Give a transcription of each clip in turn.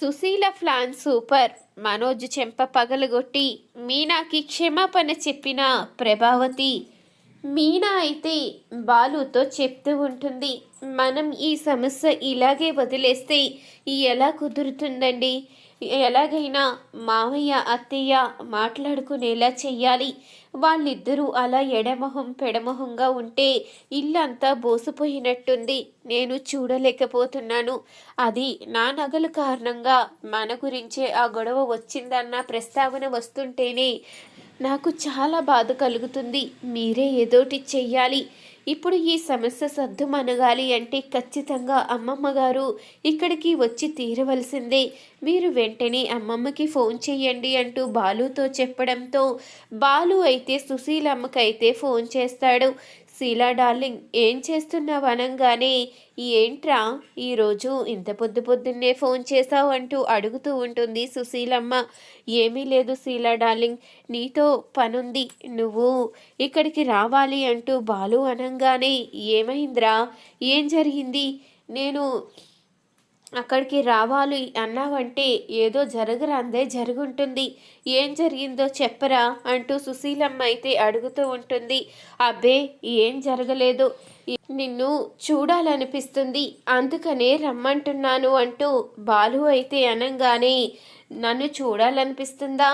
Susheela plan super. Manoj చెంప పగలగొట్టి మీనాకి క్షమాపణ చెప్పిన ప్రభావతి. మీనా అయితే బాలుతో చెప్తూ ఉంటుంది మనం ఈ సమస్య ఇలాగే వదిలేస్తే ఎలా కుదురుతుందండి? ఎలాగైనా మావయ్య అత్తయ్య మాట్లాడుకునేలా చెయ్యాలి. వాళ్ళిద్దరూ అలా ఎడమొహం పెడమొహంగా ఉంటే ఇల్లంతా బోసిపోయినట్టుంది. నేను చూడలేకపోతున్నాను. అది నా నగల కారణంగా మన గురించే ఆ గొడవ వచ్చిందన్న ప్రస్తావన వస్తుంటేనే నాకు చాలా బాధ కలుగుతుంది. మీరే ఏదోటి చెయ్యాలి. ఇప్పుడు ఈ సమస్య సర్దుమనగాలి అంటే ఖచ్చితంగా అమ్మమ్మ గారు ఇక్కడికి వచ్చి తీరవలసిందే. మీరు వెంటనే అమ్మమ్మకి ఫోన్ చేయండి అంటూ బాలుతో చెప్పడంతో బాలు అయితే సుశీలమ్మకైతే ఫోన్ చేస్తాడు. శీలా డార్లింగ్ ఏం చేస్తున్నావు అనగానే? ఏంట్రా? ఈరోజు ఇంత పొద్దు పొద్దున్నే ఫోన్ చేసావు అంటూ అడుగుతూ ఉంటుంది సుశీలమ్మ. ఏమీ లేదు శీలా డార్లింగ్ నీతో పనుంది. నువ్వు ఇక్కడికి రావాలి అంటూ బాలు అనగానే ఏమైందిరా? ఏం జరిగింది? నేను అక్కడికి రావాలి అన్నావంటే ఏదో జరగరాందే జరుగుంటుంది. ఏం జరిగిందో చెప్పరా అంటూ సుశీలమ్మ అయితే అడుగుతూ ఉంటుంది. అబ్బే ఏం జరగలేదు. నిన్ను చూడాలనిపిస్తుంది. అందుకనే రమ్మంటున్నాను అంటూ బాలు అయితే అనంగానే నన్ను చూడాలనిపిస్తుందా?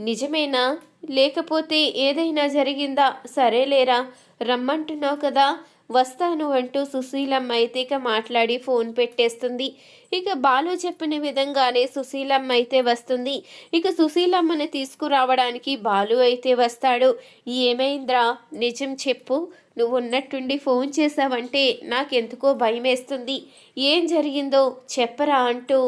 నిజమేనా? లేకపోతే ఏదైనా జరిగిందా? సరేలేరా రమ్మంటున్నావు కదా. వస్తాను అంటూ సుశీలమ్మ అయితే ఇక మాట్లాడి ఫోన్ పెట్టేస్తుంది. ఇక బాలు చెప్పిన విధంగానే సుశీలమ్మ అయితే వస్తుంది. ఇక సుశీలమ్మని తీసుకురావడానికి బాలు అయితే వస్తాడు. ఏమైంద్రా? నిజం చెప్పు. నువ్వు ఉన్నట్టుండి ఫోన్ చేసావంటే నాకెందుకో భయం వేస్తుంది ఏం జరిగిందో చెప్పరా అంటూ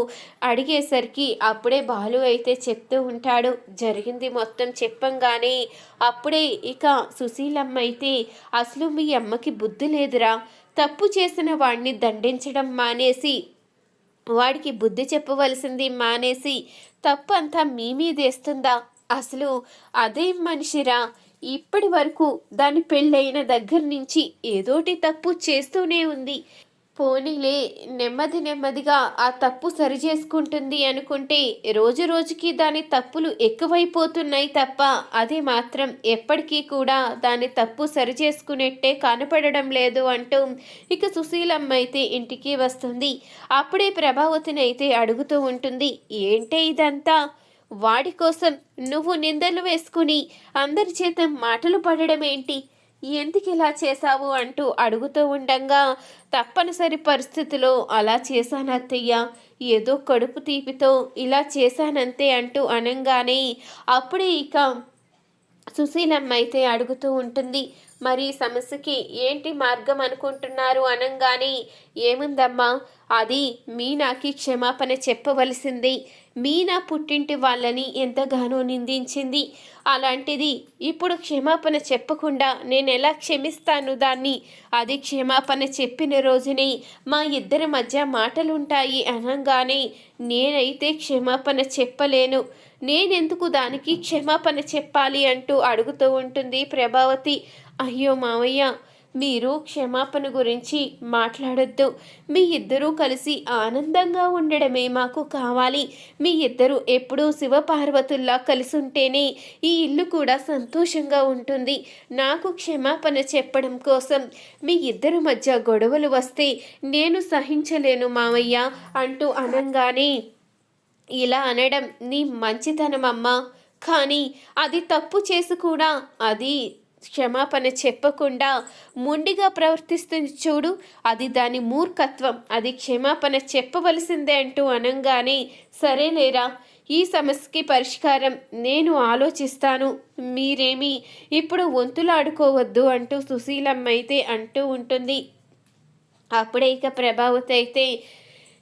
అడిగేసరికి అప్పుడే బాలు అయితే చెప్తూ ఉంటాడు. జరిగింది మొత్తం చెప్పంగానే అప్పుడే ఇక సుశీలమ్మ అయితే అసలు మీ అమ్మకి బుద్ధి లేదురా. తప్పు చేసిన వాడిని దండించడం మానేసి వాడికి బుద్ధి చెప్పవలసింది మానేసి తప్పు అంతా మీ మీదేస్తుందా? అసలు అదేం మనిషిరా? ఇప్పటి వరకు దాని పెళ్ళైన దగ్గర నుంచి ఏదోటి తప్పు చేస్తూనే ఉంది. పోనీలే నెమ్మది నెమ్మదిగా ఆ తప్పు సరిచేసుకుంటుంది అనుకుంటే రోజు రోజుకి దాని తప్పులు ఎక్కువైపోతున్నాయి తప్ప అది మాత్రం ఎప్పటికీ కూడా దాని తప్పు సరిచేసుకునేట్టే కనపడడం లేదు అంటూ ఇక సుశీలమ్మ అయితే ఇంటికి వస్తుంది. అప్పుడే ప్రభావతిని అయితే అడుగుతూ ఉంటుంది ఏంటే ఇదంతా? వాడి కోసం నువ్వు నిందలు వేసుకుని అందరి చేత మాటలు పడడం ఏంటి ఎందుకు ఇలా చేశావు అంటూ అడుగుతూ ఉండంగా తప్పనిసరి పరిస్థితిలో అలా చేశాను అత్తయ్య. ఏదో కడుపు తీపితో ఇలా చేశానంతే అంటూ అనంగానే అప్పుడే ఇక సుశీలమ్మ అయితే అడుగుతూ ఉంటుంది. మరి సమస్యకి ఏంటి మార్గం అనుకుంటున్నారు అనంగానే ఏముందమ్మా అది మీనాకి క్షమాపణ చెప్పవలసింది. మీనా పుట్టింటి వాళ్ళని ఎంతగానో నిందించింది. అలాంటిది ఇప్పుడు క్షమాపణ చెప్పకుండా నేను ఎలా క్షమిస్తాను దాన్ని? అది క్షమాపణ చెప్పిన రోజునే మా ఇద్దరి మధ్య మాటలుంటాయి అనగానే నేనైతే క్షమాపణ చెప్పలేను. నేనెందుకు దానికి క్షమాపణ చెప్పాలి? అంటూ అడుగుతూ ఉంటుంది ప్రభావతి. అయ్యో మావయ్య మీరు క్షమాపణ గురించి మాట్లాడొద్దు. మీ ఇద్దరూ కలిసి ఆనందంగా ఉండడమే మాకు కావాలి. మీ ఇద్దరు ఎప్పుడూ శివపార్వతుల్లా కలిసి ఉంటేనే ఈ ఇల్లు కూడా సంతోషంగా ఉంటుంది. నాకు క్షమాపణ చెప్పడం కోసం మీ ఇద్దరు మధ్య గొడవలు వస్తే నేను సహించలేను మావయ్య అంటూ అనంగానే ఇలా అనడం నీ మంచితనమమ్మా. కానీ అది తప్పు చేసి కూడా అది క్షమాపణ చెప్పకుండా మొండిగా ప్రవర్తిస్తుంది చూడు అది దాని మూర్ఖత్వం. అది క్షమాపణ చెప్పవలసిందే అంటూ అనంగానే సరేలేరా ఈ సమస్యకి పరిష్కారం నేను ఆలోచిస్తాను. మీరేమీ ఇప్పుడు వంతులాడుకోవద్దు అంటూ సుశీలమ్మ అయితే అంటూ ఉంటుంది. అప్పుడే ఇక ప్రభావతి అయితే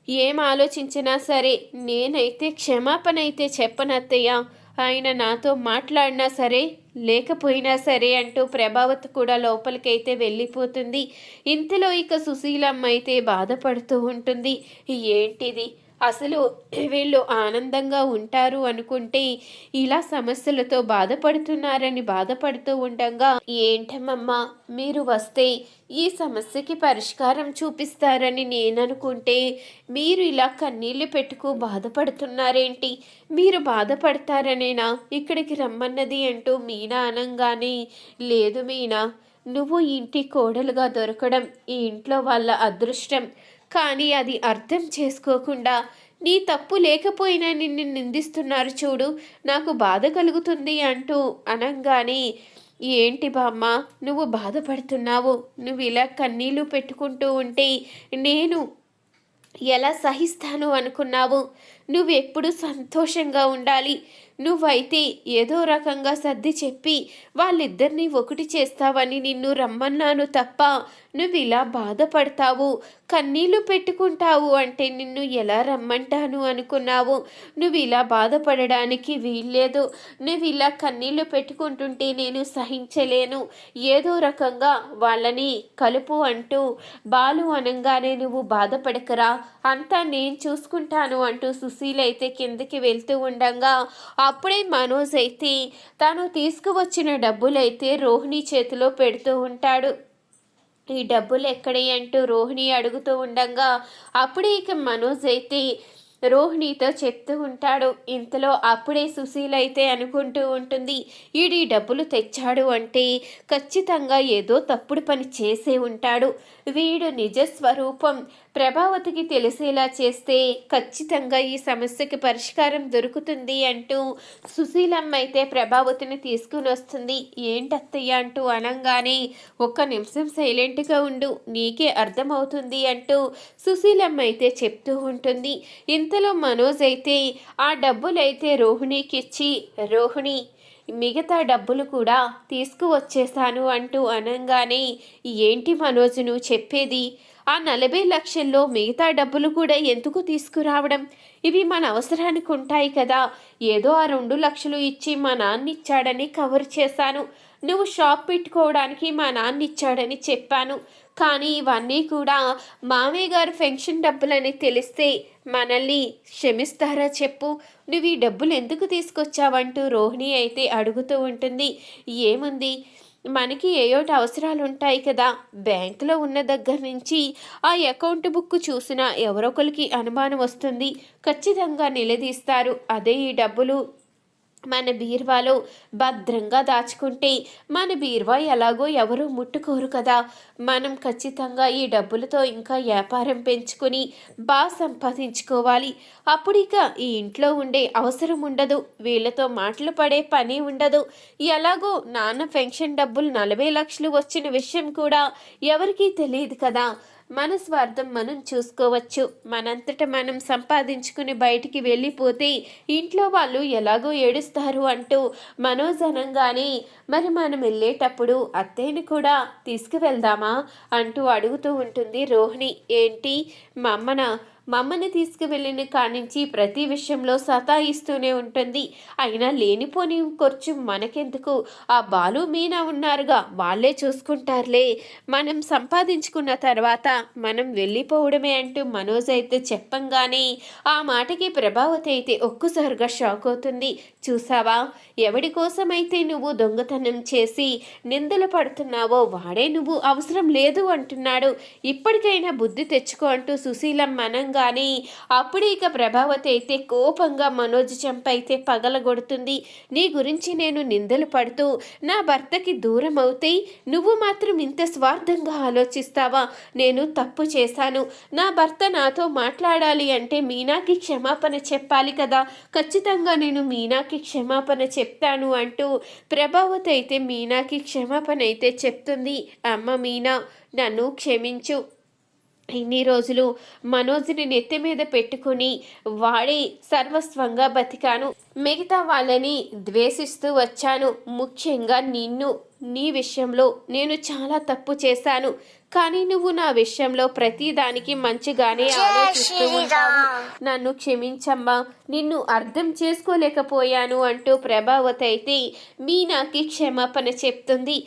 ఏం ఆలోచించినా సరే నేనైతే క్షమాపణ అయితే చెప్పనత్తయ్య. ఆయన నాతో మాట్లాడినా సరే లేకపోయినా సరే అంటూ ప్రభావత్ కూడా లోపలికైతే వెళ్ళిపోతుంది. ఇంతలో ఇక సుశీలమ్మ అయితే బాధపడుతూ ఉంటుంది. ఏంటిది? అసలు వీళ్ళు ఆనందంగా ఉంటారు అనుకుంటే ఇలా సమస్యలతో బాధపడుతున్నారని బాధపడుతూ ఉండగా ఏంటమ్మమ్మా మీరు వస్తే ఈ సమస్యకి పరిష్కారం చూపిస్తారని నేను అనుకుంటే మీరు ఇలా కన్నీళ్ళు పెట్టుకు బాధపడుతున్నారేంటి? మీరు బాధపడతారనేనా? ఇక్కడికి రమ్మన్నది అంటూ మీనా అనంగానే లేదు మీనా నువ్వు ఇంటి కోడలుగా దొరకడం ఈ ఇంట్లో వాళ్ళ అదృష్టం కానీ అది అర్థం చేసుకోకుండా నీ తప్పు లేకపోయినా నిన్ను నిందిస్తున్నారు చూడు నాకు బాధ కలుగుతుంది అంటూ అనంగానే ఏంటి బామ్మ నువ్వు బాధపడుతున్నావు? నువ్వు ఇలా కన్నీళ్ళు పెట్టుకుంటూ ఉంటే నేను ఎలా సహిస్తాను అనుకున్నావు? నువ్వు ఎప్పుడు సంతోషంగా ఉండాలి? నువ్వైతే ఏదో రకంగా సర్ది చెప్పి వాళ్ళిద్దరినీ ఒకటి చేస్తావని నిన్ను రమ్మన్నాను తప్ప నువ్వు ఇలా బాధపడతావు కన్నీళ్ళు పెట్టుకుంటావు అంటే నిన్ను ఎలా రమ్మంటాను అనుకున్నావు. నువ్వు ఇలా బాధపడడానికి వీల్లేదు. నువ్వు ఇలా కన్నీళ్ళు పెట్టుకుంటుంటే నేను సహించలేను. ఏదో రకంగా వాళ్ళని కలుపు అంటూ బాలు అనంగానే నువ్వు బాధపడకరా అంతా నేను చూసుకుంటాను అంటూ సుశీల అయితే కిందకి వెళ్తూ ఉండగా అప్పుడే మనోజ్ అయితే తాను తీసుకువచ్చిన డబ్బులైతే రోహిణి చేతిలో పెడుతూ ఉంటాడు. ఈ డబ్బులు ఎక్కడే అంటూ రోహిణి అడుగుతూ ఉండగా అప్పుడే ఇక మనోజ్ అయితే రోహిణితో చెప్తూ ఉంటాడు. ఇంతలో అప్పుడే సుశీల అయితే అనుకుంటూ ఉంటుంది ఈడీ డబ్బులు తెచ్చాడు అంటే ఖచ్చితంగా ఏదో తప్పుడు పని చేసే ఉంటాడు. వీడు నిజ స్వరూపం ప్రభావతికి తెలిసేలా చేస్తే ఖచ్చితంగా ఈ సమస్యకి పరిష్కారం దొరుకుతుంది అంటూ సుశీలమ్మ అయితే ప్రభావతిని తీసుకుని వస్తుంది. ఏంటత్తయ్య అంటూ అనగానే ఒక్క నిమిషం సైలెంట్గా ఉండు నీకే అర్థమవుతుంది అంటూ సుశీలమ్మ అయితే చెప్తూ ఉంటుంది. ఇంతలో మనోజ్ అయితే ఆ డబ్బులైతే రోహిణికి ఇచ్చి రోహిణి మిగతా డబ్బులు కూడా తీసుకువచ్చేసాను అంటూ అనంగానే ఏంటి మనోజ్ నువ్వు చెప్పేది? ఆ నలభై లక్షల్లో మిగతా డబ్బులు కూడా ఎందుకు తీసుకురావడం? ఇవి మన అవసరానికి ఉంటాయి కదా. ఏదో ఆ రెండు లక్షలు ఇచ్చి మా నాన్న ఇచ్చాడని కవర్ చేశాను. నువ్వు షాప్ పెట్టుకోవడానికి మా నాన్న ఇచ్చాడని చెప్పాను. కానీ ఇవన్నీ కూడా మామయ్య గారు పెన్షన్ డబ్బులని తెలిస్తే మనల్ని క్షమిస్తారా చెప్పు. నువ్వు ఈ డబ్బులు ఎందుకు తీసుకొచ్చావంటూ రోహిణి అయితే అడుగుతూ ఉంటుంది. ఏముంది? మనకి ఏయోటి అవసరాలు ఉంటాయి కదా. బ్యాంకులో ఉన్న దగ్గర నుంచి ఆ అకౌంట్ బుక్ చూసినా ఎవరొకరికి అనుమానం వస్తుంది. ఖచ్చితంగా నిలదీస్తారు. అదే ఈ డబ్బులు మన బీర్వాలో భద్రంగా దాచుకుంటే మన బీర్వా ఎలాగో ఎవరూ ముట్టుకోరు కదా. మనం ఖచ్చితంగా ఈ డబ్బులతో ఇంకా వ్యాపారం పెంచుకొని బాగా సంపాదించుకోవాలి. అప్పుడు ఇక ఈ ఇంట్లో ఉండే అవసరం ఉండదు. వీళ్ళతో మాటలు పడే పని ఉండదు. ఎలాగో నాన్న పెన్షన్ డబ్బులు నలభై లక్షలు వచ్చిన విషయం కూడా ఎవరికీ తెలియదు కదా. మన స్వార్థం మనం చూసుకోవచ్చు. మనంతట మనం సంపాదించుకుని బయటికి వెళ్ళిపోతే ఇంట్లో వాళ్ళు ఎలాగో ఏడుస్తారు అంటూ మనోజనంగానే మరి మనం వెళ్ళేటప్పుడు అత్తయ్యని కూడా తీసుకువెళ్దామా? అంటూ అడుగుతూ ఉంటుంది రోహిణి. ఏంటి? మా అమ్మన? మమ్మల్ని తీసుకువెళ్ళిన కానించి ప్రతి విషయంలో సతాయిస్తూనే ఉంటుంది. అయినా లేనిపోని ఖర్చు మనకెందుకు? ఆ బాలు మీనా ఉన్నారుగా వాళ్ళే చూసుకుంటారులే. మనం సంపాదించుకున్న తర్వాత మనం వెళ్ళిపోవడమే అంటూ మనోజ్ అయితే చెప్పంగానే ఆ మాటకి ప్రభావతి అయితే ఒక్కసారిగా షాక్ అవుతుంది. చూసావా? ఎవడి కోసమైతే నువ్వు దొంగతనం చేసి నిందలు పడుతున్నావో వాడే నువ్వు అవసరం లేదు అంటున్నాడు. ఇప్పటికైనా బుద్ధి తెచ్చుకో అంటూ సుశీలం మనంగా కానీ అప్పుడు ఇక ప్రభావతి అయితే కోపంగా మనోజ్ చెంప అయితే పగలగొడుతుంది. నీ గురించి నేను నిందలు పడుతూ నా భర్తకి దూరం అవుతాయి నువ్వు మాత్రం ఇంత స్వార్థంగా ఆలోచిస్తావా? నేను తప్పు చేశాను. నా భర్త నాతో మాట్లాడాలి అంటే మీనాకి క్షమాపణ చెప్పాలి కదా. ఖచ్చితంగా నేను మీనాకి క్షమాపణ చెప్తాను అంటూ ప్రభావతి అయితే మీనాకి క్షమాపణ అయితే చెప్తుంది. అమ్మ మీనా నన్ను క్షమించు. ఇన్ని రోజులు మనోజ్ని నెత్తి మీద పెట్టుకుని వాడి సర్వస్వంగా బతికాను. మిగతా వాళ్ళని ద్వేషిస్తూ వచ్చాను. ముఖ్యంగా నిన్ను. నీ విషయంలో నేను చాలా తప్పు చేశాను. కానీ నువ్వు నా విషయంలో ప్రతిదానికి మంచిగానే ఆలోచిస్తూ ఉంటావు. నన్ను క్షమించమ్మా. నిన్ను అర్థం చేసుకోలేకపోయాను అంటూ ప్రభావతి అయితే మీనాకి క్షమాపణ చెప్తుంది.